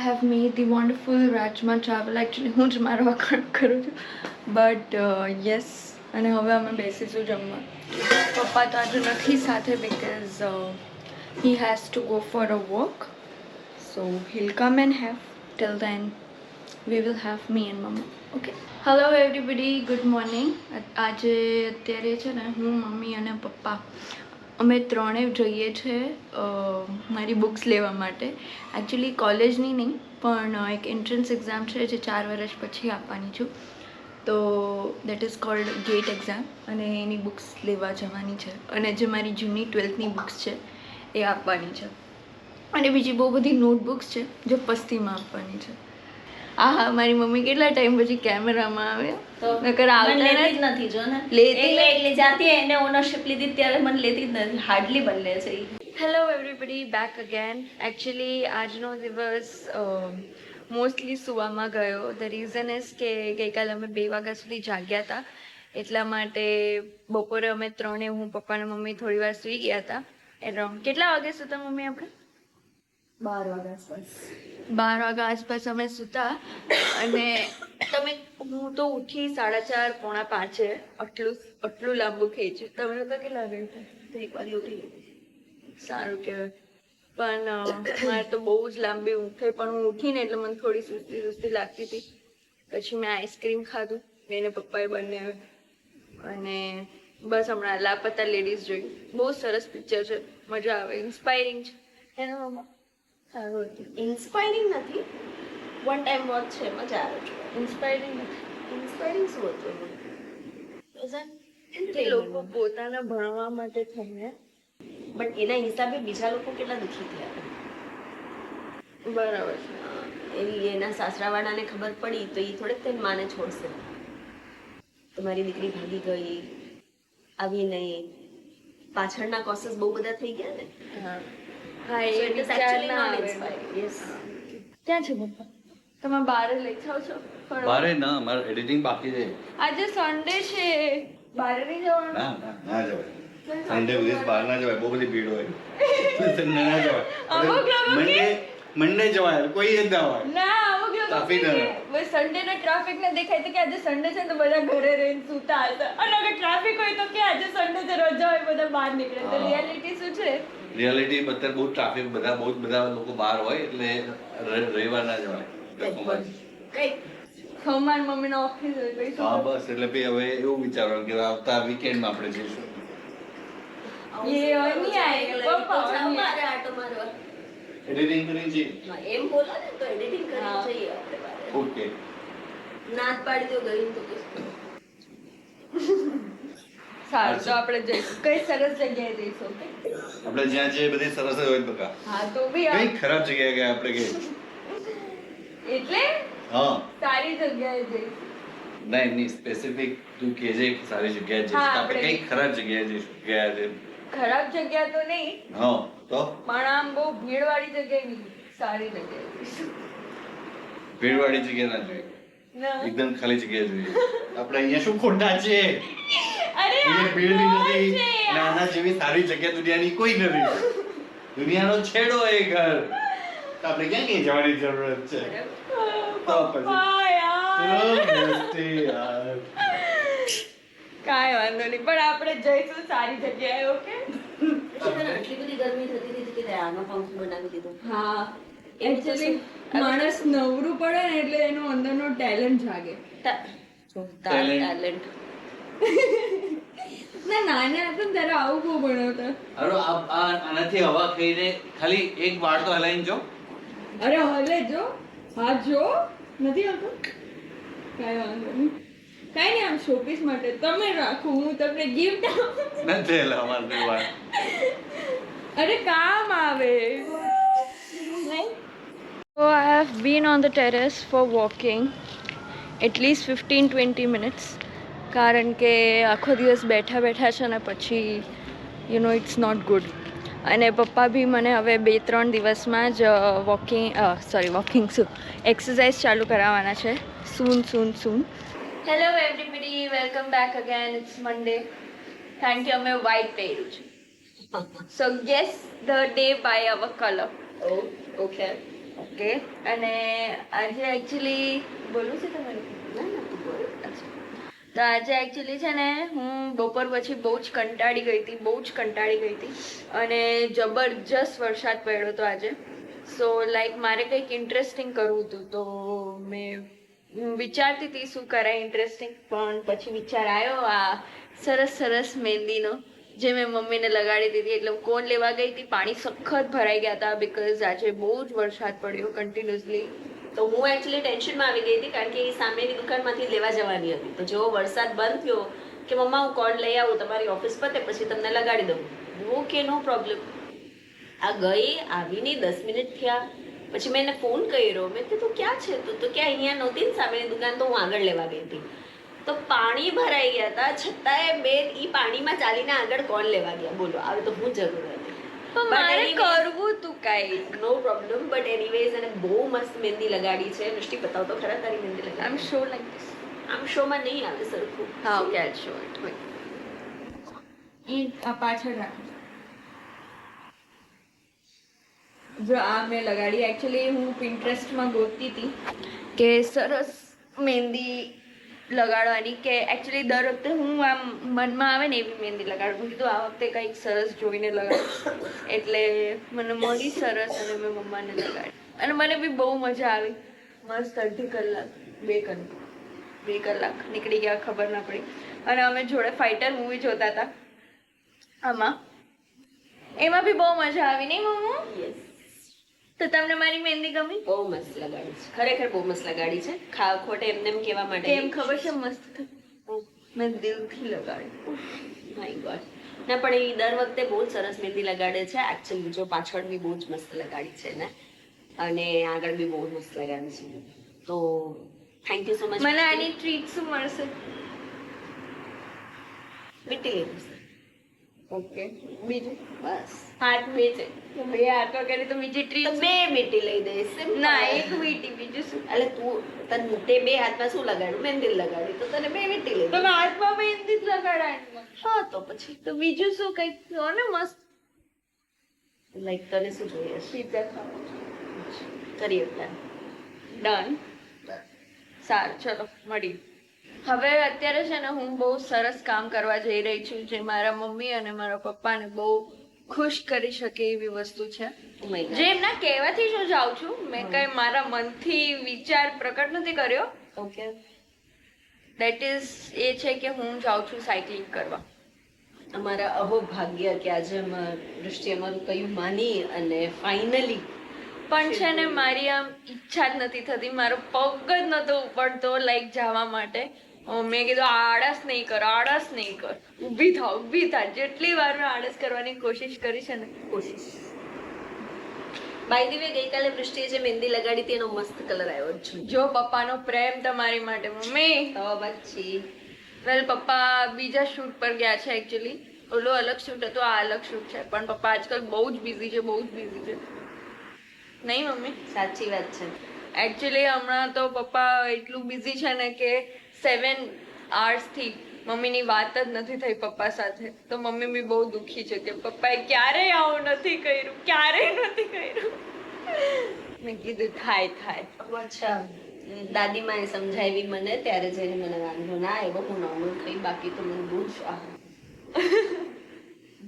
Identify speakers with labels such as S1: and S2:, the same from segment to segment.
S1: Have made the wonderful Rajma travel. Actually, હું જ મારો વખાણ કરું છું. બટ યસ અને હવે અમે બેસીશું જમવા. પપ્પા તો આજે નથી સાથે because he has to go for a walk so hill come and have till then we will have me and mummy okay hello everybody good morning આજે અત્યારે છે ને હું મમ્મી અને પપ્પા અમે ત્રણેય જઈએ છીએ મારી બુક્સ લેવા માટે. એકચ્યુઅલી કોલેજની નહીં, પણ એક એન્ટ્રન્સ એક્ઝામ છે જે ચાર વર્ષ પછી આપવાની છું. તો that is called GATE exam અને એની બુક્સ લેવા જવાની છે. અને જે મારી જૂની ટ્વેલ્થની બુક્સ છે, એ આપવાની છે. અને બીજી બહુ બધી નોટબુક્સ છે, જે પસ્તીમાં આપવાની છે. આ હા મારી મમ્મી કેટલા ટાઈમ પછી કેમેરામાં આવે નકર આવતા
S2: જ
S1: નથી.
S2: જો ને.
S1: લેતી
S2: એટલે એટલે જાતી એને ઓનરશિપ લીધી ત્યારે મને લેતી જ નથી. હાર્ડલી છે
S1: hello everybody back again actually આજનો દિવસ મોસ્ટલી સુવામાં ગયો. ધ રીઝન ઇઝ કે ગઈકાલે અમે બે વાગ્યા સુધી જાગ્યા હતા. એટલા માટે બપોરે અમે ત્રણે હું પપ્પા અને મમ્મી થોડી વાર સૂઈ ગયા હતા. એરાઉન્ડ કેટલા વાગે સુતા મમ્મી આપણે?
S2: બાર વાગ્યા આસપાસ
S1: બાર વાગ્યા આસપાસ અમે સૂતા અને તમે હું તો ઉઠી સાડા ચાર પોણા પાંચે આટલું આટલું લાંબુ ખેંચ્યું તમે તો કેટલા વાગે
S2: તો એક વાર ઉઠી
S1: સારું કહેવાય. પણ મારે તો બહુ જ લાંબી ઊંઘ થઈ પણ હું ઉઠીને એટલે મને થોડી સુસ્તી સુસ્તી લાગતી હતી. પછી મેં આઈસ્ક્રીમ ખાધું મેને પપ્પાએ બંને અને બસ હમણાં લાપતા લેડીઝ જોઈ. બહુ સરસ પિક્ચર છે. મજા આવે. ઇન્સ્પાયરિંગ છે. એનો સારું
S2: ઇન્સ્પાયરિંગ નથી. વન ટાઈમ વોચ છે મજા આવે છે.
S1: ઇન્સ્પાયરિંગ નથી.
S2: ઇન્સ્પાયરિંગ શું હતું
S1: કે લોકો પોતાના ભણવા માટે થઈને.
S2: બટ એના હિસાબે બીજા લોકો કેટલા દુઃખી થયા?
S1: બરાબર. છે
S2: એવી એના સાસરાવાળાને ખબર પડી તો એ થોડેક તેની માને છોડશે. તમારી દીકરી ભાગી ગઈ. આવી નહીં પાછળના કોસીસ બહુ બધા થઈ ગયા ને?
S1: હા. હા એ વિચાર ના આવે
S2: inspiring.
S1: ક્યાં છે પપ્પા? તમે બારે લઈ જાઓ છો?
S3: બારે ના મારે એડિટિંગ બાકી છે.
S1: આજે સન્ડે છે. બારે નહીં જવાનું?
S3: ના ના જવાય. સન્ડે દિવસ બહાર ના જવાય. બહુ બધી ભીડ હોય. સન્ડે ના જવાય.
S1: અમુક લોકો
S3: મંડે મંડે જવાય. કોઈ જ ના હોય.
S1: ના અમુક લોકો કે સન્ડે ના ટ્રાફિક ને દેખાય તો કે આજે સન્ડે છે ને તો બધા ઘરે રહીને સૂતા હતા અને અગર ટ્રાફિક હોય તો કે આજે સન્ડે છે રજા હોય બધા બહાર નીકળે. તો રિયાલિટી શું છે?
S3: રિયાલિટી અત્યારે બહુ ટ્રાફિક બધા બહુ બધા લોકો બહાર હોય એટલે રવિવાર ના જવાય.
S1: ખમાન મમ્મી ના ઓફિસ
S3: હા બસ. એટલે ભાઈ હવે એવું વિચારવાનું કે આવતા વીકેન્ડમાં આપણે જઈશું. એડિટિંગ કરી છે?
S2: એમ બોલો ને તો એડિટિંગ
S1: કરવી
S2: જોઈએ
S3: ઓકે.
S2: નાત પાડી દો ગઈ તો
S1: સારું તો આપણે જઈશું. કઈ સરસ જગ્યાએ જઈશું?
S3: આપણે જ્યાં જે બધી સરસ હોય બકા.
S1: હા તો ભી
S3: કઈ ખરાબ જગ્યાએ ગયા આપણે કે?
S1: એટલે?
S3: હા.
S1: સારી જગ્યાએ જઈશું.
S3: નહીં નહીં સ્પેસિફિક તું કે જે સારી જગ્યાએ જઈશું આપણે કઈ ખરાબ જગ્યાએ જઈશું? ગયા છે
S1: ખરાબ જગ્યા તો નહીં
S3: હા તો?
S1: પણ આમ બહુ ભીડ વાળી જગ્યાએ નહીં સારી જગ્યાએ ભીડ
S3: વાળી જગ્યા ના જોઈએ.
S1: ના.
S3: એકદમ ખાલી જગ્યા જોઈએ. આપણે અહીંયા શું ખોટા છે નથી જેવી સારી જગ્યા દુનિયાની કોઈ નથી દુનિયાનો છેડો એ ઘર. તો આપણે ક્યાં ક્યાં જવાની જરૂરત છે? તો પછી.
S1: કાંઈ વાંધો નહીં પણ આપણે જઈશું સારી જગ્યાએ ઓકે?
S2: આટલી બધી ગરમી થતી હતી કે આનો પંખ બનાવી દીધો.
S1: હા
S2: એમ
S1: એકચ્યુઅલી
S2: થશે.
S1: માણસ નવરું પડે ને એટલે એનો અંદરનો ટેલેન્ટ જાગે.
S2: તા- જો, તાર
S3: Talent.
S2: talent.
S1: ના નાના હતા ને ત્યારે આવું બહુ ભણાવતા
S3: અરે આ આ- આનાથી હવા ખાઈને ખાલી એક વાળ તો હલાઈને જો.
S1: અરે હલે જો. હા જો. નથી આવતો? કાંઈ વાંધો નહીં. કાંઈ નહીં આમ શોપીસ માટે તમે રાખો હું તમને ગિફ્ટ આપું.
S3: નથી હલાવવાનું વાળ.
S1: અરે કામ આવે. નહીં. So I have been on the terrace for walking at least 15 20 minutes. કારણ કે આખો દિવસ બેઠા બેઠા છે ને પછી you know it's not good અને પપ્પા બી મને હવે બે ત્રણ દિવસમાં જ વોકિંગ સોરી વોકિંગ શું એક્સરસાઇઝ ચાલુ કરાવવાના છે. Soon soon soon hello everybody welcome back again it's Monday કારણ કે અમે વ્હાઇટ પહેર્યું છે. So guess the day by our colour
S2: okay.
S1: Okay અને આજે એકચ્યુઅલી બોલું છે તમારે?
S2: ના ના બોલ.
S1: તો આજે એકચ્યુઅલી છે ને, હું બપોર પછી બહુ જ કંટાળી ગઈ હતી, બહુ જ કંટાળી ગઈ હતી અને જબરજસ્ત વરસાદ પડ્યો હતો આજે. સો લાઈક મારે કંઈક ઇન્ટરેસ્ટિંગ કરવું હતું. તો મેં વિચારતી હતી શું કરાય ઇન્ટરેસ્ટિંગ પણ પછી વિચાર આવ્યો આ સરસ સરસ મહેંદીનો, જે મેં મમ્મીને લગાડી દીધી. એટલે કોણ લેવા ગઈ હતી? પાણી સખત ભરાઈ ગયા હતા બિકોઝ આજે બહુ જ વરસાદ પડ્યો કન્ટિન્યુઅસલી
S2: તો હું એકચ્યુઅલી ટેન્શનમાં આવી ગઈ હતી કારણ કે એ સામેની દુકાનમાંથી લેવા જવાની હતી. તો જેવો વરસાદ બંધ થયો કે મમ્મા, હું કોર્ડ લઈ આવું? તમારી ઓફિસ પતે, પછી તમને લગાડી દઉં. ઓકે નો પ્રોબ્લેમ આ ગઈ, આવીને દસ મિનિટ થયા. પછી મેં એને ફોન કર્યો. મેં કીધું ક્યાં છે? તું તો ક્યાં અહીંયા નહોતી ને સામેની દુકાન, તો હું આગળ લેવા ગઈ હતી. તો પાણી ભરાઈ ગયા હતા. છતાંય બેન ઈ પાણીમાં ચાલીને આગળ કોણ લેવા ગયા? બોલો, આવે તો હું જરૂર
S1: પણ મારે કરવું તું કાઈ.
S2: નો પ્રોબ્લેમ બટ એનીવેઝ એને બહુ મસ્ત મહેંદી લગાડી છે. દૃષ્ટિ બતાવ તો ખરા તારી મહેંદી
S1: I am show like this
S2: આમ શોમાં નહીં આવે સરખું.
S1: હા ઓકે આઈ શો ઇટ એ આ પાછળ રાખો. જો આ મેં લગાડી એકચ્યુઅલી હું પિન્ટરેસ્ટમાં ગોતતી હતી. કે સરસ મહેંદી લગાડવાની કે એકચ્યુઅલી દર વખતે હું આમ મનમાં આવે ને એવી મહેંદી લગાડું. કીધું આ વખતે કંઈક સરસ જોઈને લગાડું. એટલે મને મળી સરસ અને મેં મમ્માને લગાડી. અને મને બી બહુ મજા આવી. મસ્ત અડધી કલાક, બે કલાક બે કલાક નીકળી ગયા ખબર ના પડી. અને અમે જોડે ફાઇટર મૂવી જોતા હતા. આમાં. એમાં બી બહુ મજા આવી નહીં મમ્મુ
S2: યસ
S1: તો તમને મારી મહેંદી ગમી?
S2: બહુ મસ્ત લગાડી છે. ખરેખર બહુ મસ્ત લગાડી છે. ખા ખોટે એમને એમ કહેવા માટે
S1: એમ ખબર છે? મસ્ત મેં દિલથી લગાડી.
S2: My God. ના પણ એ દર વખતે બહુ જ સરસ મહેંદી લગાડે છે. એકચ્યુઅલી જો પાછળ બી બહુ જ મસ્ત લગાડી છે ને. અને આગળ બી બહુ મસ્ત લગાડી છે. તો થેન્ક યુ સો મચ
S1: મને આની ટ્રીટ શું મળશે?
S2: છે
S1: ઓકે બીજું
S2: બસ
S1: હાથ બે છે ભાઈ બે હાથ વગેરે તો બીજી ટ્રી
S2: બે મીટી લઈ દઈશ.
S1: ના એક મીટી બીજું શું?
S2: એટલે તું તને તે બે હાથમાં શું લગાડ્યું મહેંદી લગાડી. તો તને બે વીંટી લઈ
S1: તમે હાથમાં મહેંદી જ લગાડાય
S2: હા તો પછી.
S1: તો બીજું શું કંઈક કહો ને મસ્ત.
S2: લાઈક તને શું જોઈએ
S1: પીઝા ખાવા
S2: કરીએ.
S1: ડન સારું ચલો મળી હવે અત્યારે છે ને હું બહુ સરસ કામ કરવા જઈ રહી છું જે મારા મમ્મી અને મારા પપ્પાને બહુ ખુશ કરી શકે એવી વસ્તુ છે.
S2: Oh.
S1: જે એમના કહેવાથી જ હું જાઉં છું. મેં કઈ મારા મનથી વિચાર પ્રકટ નથી કર્યો.
S2: ઓકે
S1: દેટ ઇઝ એ છે કે હું જાઉં છું સાયકલિંગ કરવા.
S2: અમારા અહો ભાગ્ય કે આજે અમાર દૃષ્ટિ અમારું કયું માની અને ફાઇનલી
S1: પણ છે ને મારી આમ ઈચ્છા જ નથી થતી. મારો પગ જ નતો ઉપડતો લાઈક જવા માટે. મેં કીધું આળસ નહીં કર આળસ નહીં કર. ઊભી થા ઊભી થા જેટલી વાર મેં આળસ કરવાની કોશિશ કરી છે ને
S2: કોશિશ. બાય દીવે વે ગઈકાલે વૃષ્ટિએ જે મહેંદી લગાડી હતી એનો મસ્ત કલર આવ્યો છે
S1: જો પપ્પાનો પ્રેમ તમારી માટે મમ્મી.
S2: તો પછી
S1: વેલ પપ્પા બીજા શૂટ પર ગયા છે એકચ્યુઅલી ઓલો અલગ શૂટ હતો આ અલગ શૂટ છે. પણ પપ્પા આજકાલ બહુ જ બિઝી છે બહુ જ બિઝી છે. નહીં મમ્મી?
S2: સાચી વાત છે.
S1: એકચ્યુઅલી હમણાં તો પપ્પા એટલું બિઝી છે ને કે સેવન આવર્સથી મમ્મીની વાત જ નથી થઈ પપ્પા સાથે. તો મમ્મી બી બહુ દુઃખી છે કે પપ્પાએ ક્યારેય આવું નથી કર્યું ક્યારેય નથી કર્યું. મેં કીધું થાય થાય.
S2: અચ્છા. દાદીમાએ સમજાવી મને ત્યારે જઈને મને વાંધો ના આવ્યો હું નોર્મલ થઈ બાકી તો મને બહુ જ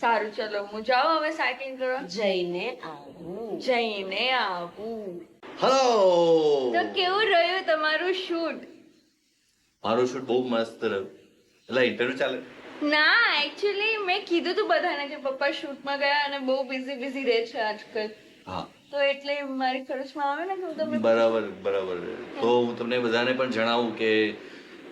S1: સારું ચલો હું જાઉં હવે સાયકલિંગ કરવા?
S2: જઈને આવું.
S1: જઈને આવું.
S3: હલો
S1: તો કેવું રહ્યું તમારું શૂટ
S3: મારું શૂટ બહુ મસ્ત રહ્યું. એટલે ઇન્ટરવ્યુ ચાલે?
S1: ના એકચ્યુઅલી મેં કીધું તું બધાને કે પપ્પા શૂટમાં ગયા અને બહુ બિઝી બિઝી રહે છે આજકાલ.
S3: હા.
S1: તો એટલે મારી ખર્ચમાં આવે ને કે હું તમને
S3: બરાબર બરાબર. તો હું તમને બધાને પણ જણાવું કે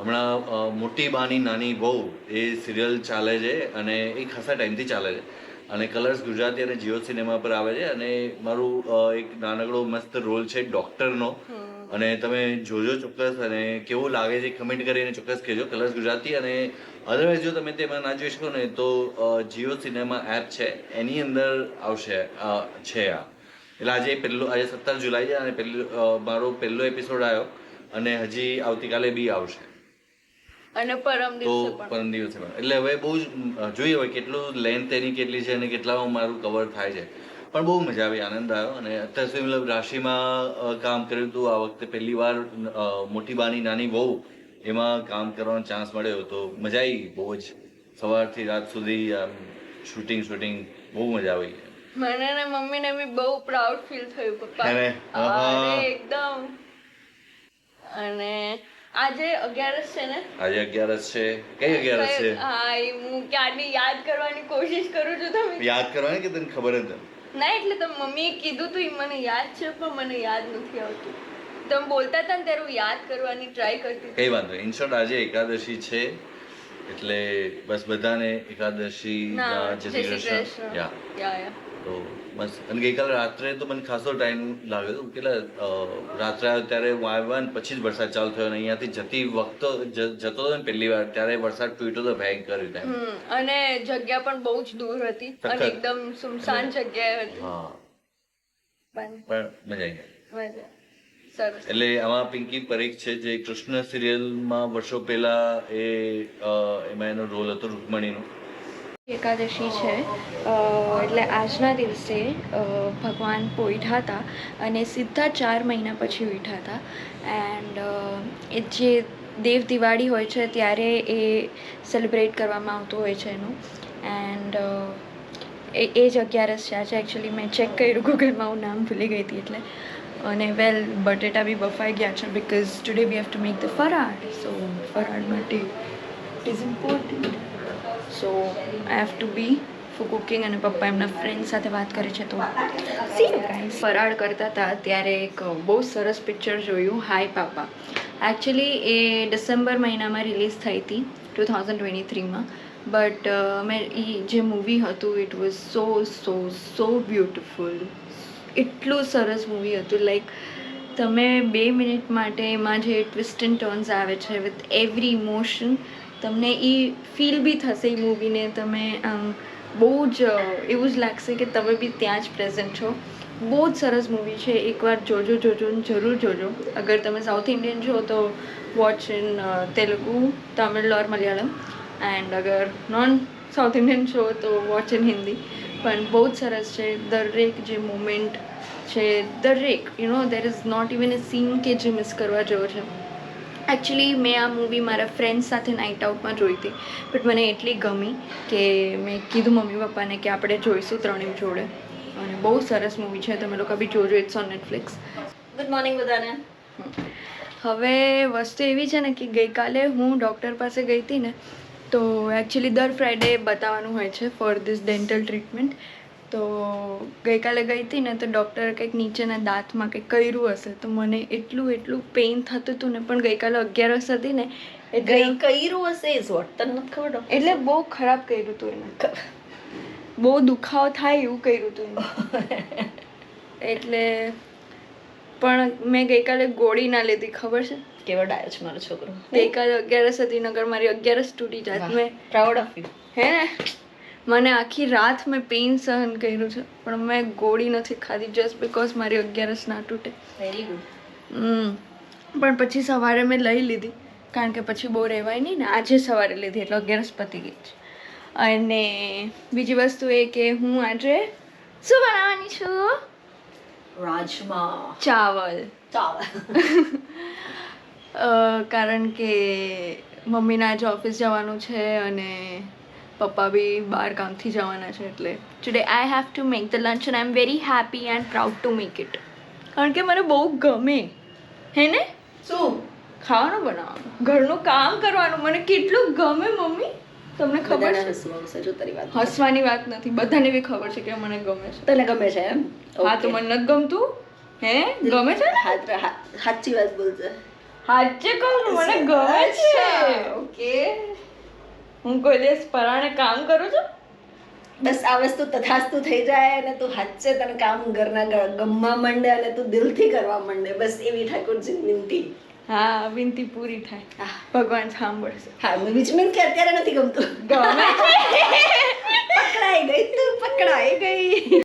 S3: હમણાં મોટી બાની નાની બહુ એ સિરિયલ ચાલે છે અને એ ખાસા ટાઈમથી ચાલે છે. અને કલર્સ ગુજરાતી અને જીઓ સિનેમા પર આવે છે અને મારું એક નાનકડો મસ્ત રોલ છે ડોક્ટરનો અને તમે જોજો ચોક્કસ અને કેવું લાગે છે કમેન્ટ કરીને ચોક્કસ કહેજો. કલર્સ ગુજરાતી અને અધરવાઇઝ જો તમે તેમાં ના જોઈ શકો ને તો જીઓ સિનેમા એપ છે. એની અંદર આવશે છે આ. એટલે આજે પહેલું આજે સત્તર જુલાઈ છે અને પહેલું મારો પહેલો એપિસોડ આવ્યો અને હજી આવતીકાલે બી આવશે.
S1: અને પરમ દિવસે પણ.
S3: પરમ દિવસે એટલે હવે બહુ જોઈએ હવે કેટલું લેન્થ એની કેટલી છે અને કેટલામાં મારું કવર થાય છે. પણ બહુ મજા આવી આનંદ આવ્યો. અને અત્યાર સુધી મતલબ રાશિમાં કામ કર્યું હતું. આ વખતે પહેલી વાર મોટી બાની નાની બહુ એમાં કામ કરવાનો ચાન્સ મળ્યો તો મજા આવી બહુ જ. સવારથી રાત સુધી શૂટિંગ શૂટિંગ બહુ મજા આવી
S1: મને ને મમ્મીને બી બહુ પ્રાઉડ ફીલ થયું પપ્પા.
S3: અરે,
S1: એકદમ. અને આજે અગિયારસ છે ને?
S3: આજે અગિયારસ છે. કઈ અગિયારસ છે?
S1: હા હું ક્યારની યાદ કરવાની કોશિશ કરું છું તમે.
S3: યાદ કરવાની કે તને ખબર નથી?
S1: ના એટલે તમે મમ્મીએ કીધું તું એ મને યાદ છે પણ મને યાદ નથી આવતું. તમે બોલતા હતા ને ત્યારે હું યાદ કરવાની ટ્રાય કરતી.
S3: કઈ વાંધો ઇન શોર્ટ આજે એકાદશી છે એટલે બસ બધાને એકાદશી જય શ્રી કૃષ્ણ. યા
S1: યા.
S3: તો બસ. અને ગઈકાલે રાત્રે તો મને ખાસો ટાઈમ લાગ્યો હતો. કેટલા રાત્રે આવ્યો ત્યારે હું આવ્યા ને પછી જ વરસાદ ચાલુ થયો અને અહીંયાથી જતી વખતો જતો હતો ને પહેલી વાર ત્યારે વરસાદ તૂટ્યો તો ભયંકર
S1: હમ, અને જગ્યા પણ બહુ જ દૂર હતી અને એકદમ સુમસાન જગ્યાએ હતી.
S3: હા.
S1: પણ
S3: પણ મજા આવી
S1: મજા.
S3: એટલે આમાં પિંકી પરીખ છે જે કૃષ્ણ સિરિયલમાં વર્ષો પહેલા એ એમાં એનો રોલ હતો રૂકમણીનો.
S1: એકાદશી છે. એટલે આજના દિવસે ભગવાન પોઈઠા હતા અને સીધા ચાર મહિના પછી ઉઠ્યા હતા. એન્ડ એ જે દેવ દિવાળી હોય છે ત્યારે એ સેલિબ્રેટ કરવામાં આવતું હોય છે એનું. એન્ડ એ એ જ અગિયારસ છે. આજે એકચ્યુઅલી મેં ચેક કર્યું ગૂગલમાં, હું નામ ભૂલી ગઈ હતી એટલે. અને વેલ બટેટા બી બફાઈ ગયા છે because today we have to make the ફરાળ સો ફરાળ માટે it is important so I have to be for cooking અને પપ્પા એમના ફ્રેન્ડ સાથે વાત કરે છે તો સી ગાઈસ ફરાળ કરતા હતા ત્યારે એક બહુ સરસ પિક્ચર જોયું. હાય પાપા એકચ્યુઅલી એ ડિસેમ્બર મહિનામાં રિલીઝ થઈ હતી ટુ થાઉઝન્ડ ટ્વેન્ટી થ્રીમાં બટ મેં એ જે મૂવી હતું it was so so so beautiful એટલું સરસ મૂવી હતું. લાઈક તમે બે મિનિટ માટે એમાં જે ટ્વિસ્ટ એન્ડ ટર્ન્સ આવે છે વિથ એવરી ઇમોશન તમને એ ફીલ બી થશે એ મૂવીને તમે આમ બહુ જ એવું જ લાગશે કે તમે બી ત્યાં જ પ્રેઝન્ટ છો. બહુ જ સરસ મૂવી છે. એકવાર જોજો જોજો જરૂર જોજો. અગર તમે સાઉથ ઇન્ડિયન છો તો watch in Telugu Tamil or Malayalam and અગર નોન સાઉથ ઇન્ડિયન છો તો વોચ ઇન હિન્દી પણ બહુ જ સરસ છે. દરેક જે મુમેન્ટ છે, દરેક you know there is not even a scene કે જે મિસ કરવા જેવો છે. એકચ્યુઅલી મેં આ મૂવી મારા ફ્રેન્ડ્સ સાથે નાઇટ આઉટમાં જોઈ હતી. બટ મને એટલી ગમી કે મેં કીધું મમ્મી પપ્પાને કે આપણે જોઈશું ત્રણેય જોડે. અને બહુ સરસ મૂવી છે. તમે લોકો બી જોજો it's on Netflix
S2: good morning બધાને.
S1: હવે વસ્તુ એવી છે ને કે ગઈકાલે હું ડૉક્ટર પાસે ગઈ હતી ને તો એકચ્યુઅલી દર ફ્રાઈડે બતાવવાનું હોય છે ફોર ધીસ ડેન્ટલ ટ્રીટમેન્ટ તો ગઈકાલે ગઈ હતી ને તો ડૉક્ટરે કંઈક નીચેના દાંતમાં કંઈક કર્યું હશે. તો મને એટલું એટલું પેઇન થતું હતું ને પણ ગઈકાલે અગિયારસ હતી ને એટલે
S2: કર્યું હશે ઇઝ વોટ તને નથી ખબર
S1: એટલે બહુ ખરાબ કર્યું હતું એને. બહુ દુખાવો થાય એવું કર્યું હતું એટલે પણ મેં ગઈકાલે ગોળી ના લીધી ખબર છે?
S2: કેવો ડાયો છે મારો છોકરો?
S1: ગઈકાલે અગિયારસ હતી નગર મારી અગિયારસ તૂટી જાત મેં
S2: પ્રાઉડ ઓફ યુ
S1: હે ને? મને આખી રાત મેં પેઇન સહન કર્યું છે પણ મેં ગોળી નથી ખાધી જસ્ટ બિકોઝ મારી અગિયારસ ના તૂટે.
S2: Very good
S1: hmm. પણ પછી સવારે મેં લઈ લીધી કારણ કે પછી બહુ રહેવાય નહીં ને આજે સવારે લીધી એટલે અગિયારસ પતી ગઈ છે. અને બીજી વસ્તુ એ કે હું આજે શું બનાવવાની છું?
S2: રાજમા.
S1: ચાવલ. ચાવલ. કારણ કે મમ્મીને આજે ઓફિસ જવાનું છે અને પપ્પા બી બહાર કામથી જવાના છે એટલે. Today I have to make the lunch and I am very happy and proud to make it કારણ કે મને બહુ ગમે. હે ને?
S2: શું?
S1: ખાવાનું બનાવવાનું. ઘરનું કામ કરવાનું. મને કેટલું ગમે મમ્મી? તમને ખબર છે?
S2: હસવું જો તારી વાત.
S1: હસવાની વાત નથી. બધાને બી ખબર છે કે મને ગમે છે.
S2: તને ગમે છે એમ?
S1: હા તો મને નથી ગમતું. હે? ગમે છે ને?
S2: સાચી વાત બોલજે.
S1: સાચે કહું મને ગમે છે.
S2: ઓકે
S1: હું કોઈ દિવસ પરાણે કામ કરું છું?
S2: બસ આ વસ્તુ તથાસ્તુ થઈ જાય અને તું હાચે તને કામ ઘરના ગમવા માંડે અને તું દિલથી કરવા માંડે. બસ એવી ઠાકોરજી વિનંતી.
S1: હા વિનંતી પૂરી થાય. ભગવાન સાંભળશે.
S2: હા which મીન કે અત્યારે નથી ગમતું.
S1: ગમે.
S2: પકડાઈ ગઈ તું પકડાઈ ગઈ.